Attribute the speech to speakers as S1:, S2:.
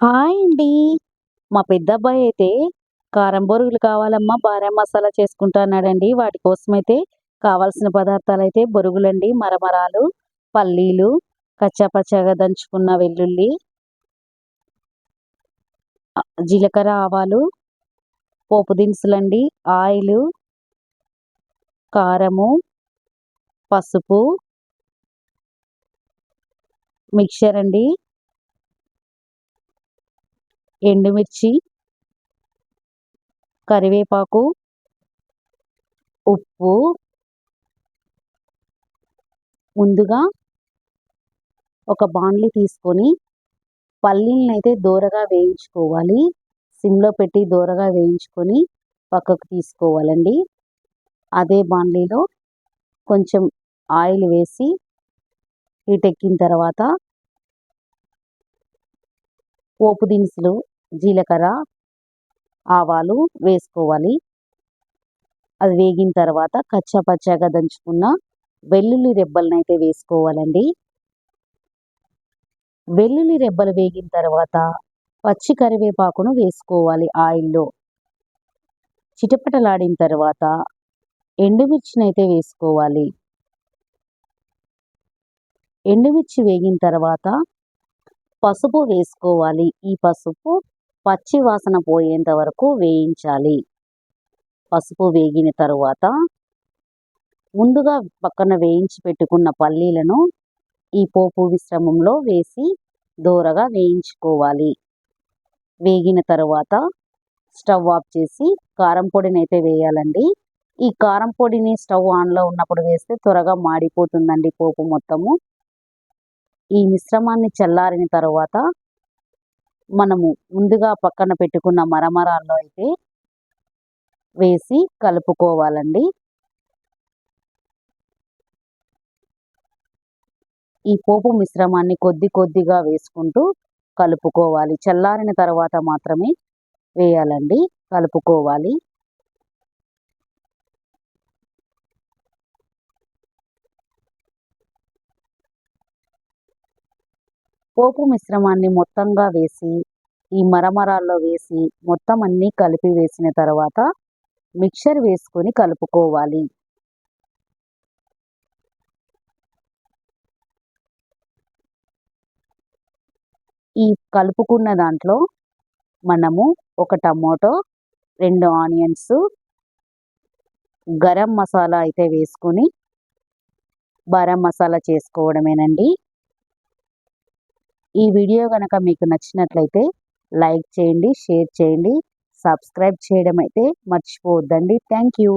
S1: Hi అండి. మా పెద్దబ్బాయి అయితే కారం బొరుగులు కావాలమ్మా బారా మసాలా చేసుకుంటా అన్నాడండి. వాటి కోసమైతే కావాల్సిన పదార్థాలు అయితే బొరుగులండి, మరమరాలు, పల్లీలు, కచ్చాపచ్చాగా దంచుకున్న వెల్లుల్లి జీలకర్ర, ఆవాలు, పోపు దినుసులండి, ఆయిలు, కారము, పసుపు మిక్చర్ అండి. ఎండుమిర్చి కరివేపాకు ఉప్పు ముందుగా ఒక బాండ్లీ తీసుకొని పల్లీలను అయితే దూరగా వేయించుకోవాలి. సిమ్లో పెట్టి దూరగా వేయించుకొని పక్కకు తీసుకోవాలండి. అదే బాండ్లీలో కొంచెం ఆయిల్ వేసి హీటెక్కిన తర్వాత పోపు దినుసులు జీలకర్ర ఆవాలు వేసుకోవాలి. అది వేగిన తర్వాత కచ్చా పచ్చాగా దంచుకున్న వెల్లుల్లి రెబ్బలను అయితే వేసుకోవాలండి. వెల్లుల్లి రెబ్బలు వేగిన తర్వాత పచ్చి కరివేపాకును వేసుకోవాలి ఆయిల్లో. చిటపటలాడిన తర్వాత ఎండుమిర్చినైతే వేసుకోవాలి. ఎండుమిర్చి వేగిన తర్వాత పసుపు వేసుకోవాలి. ఈ పసుపు పచ్చి వాసన పోయేంత వరకు వేయించాలి. పసుపు వేగిన తరువాత ముందుగా పక్కన వేయించి పెట్టుకున్న పల్లీలను ఈ పోపు మిశ్రమంలో వేసి దూరగా వేయించుకోవాలి. వేగిన తరువాత స్టవ్ ఆఫ్ చేసి కారం పొడిని అయితే వేయాలండి. ఈ కారం పొడిని స్టవ్ ఆన్లో ఉన్నప్పుడు వేస్తే త్వరగా మాడిపోతుందండి పోపు మొత్తము. ఈ మిశ్రమాన్ని చల్లారిన తర్వాత మనము ముందుగా పక్కన పెట్టుకున్న మరమరాల్లో అయితే వేసి కలుపుకోవాలండి. ఈ పోపు మిశ్రమాన్ని కొద్ది కొద్దిగా వేసుకుంటూ కలుపుకోవాలి. చల్లారిన తర్వాత మాత్రమే వేయాలండి. కలుపుకోవాలి. పోపు మిశ్రమాన్ని మొత్తంగా వేసి ఈ మరమరాల్లో వేసి మొత్తం అన్నీ కలిపి వేసిన తర్వాత మిక్సర్ వేసుకొని కలుపుకోవాలి. ఈ కలుపుకున్న దాంట్లో మనము ఒక టమోటో రెండు ఆనియన్స్ గరం మసాలా అయితే వేసుకొని బారం మసాలా చేసుకోవడమేనండి. ఈ వీడియో కనుక మీకు నచ్చినట్లయితే లైక్ చేయండి షేర్ చేయండి సబ్స్క్రైబ్ చేయడం అయితే మర్చిపోవద్దండి. Thank you.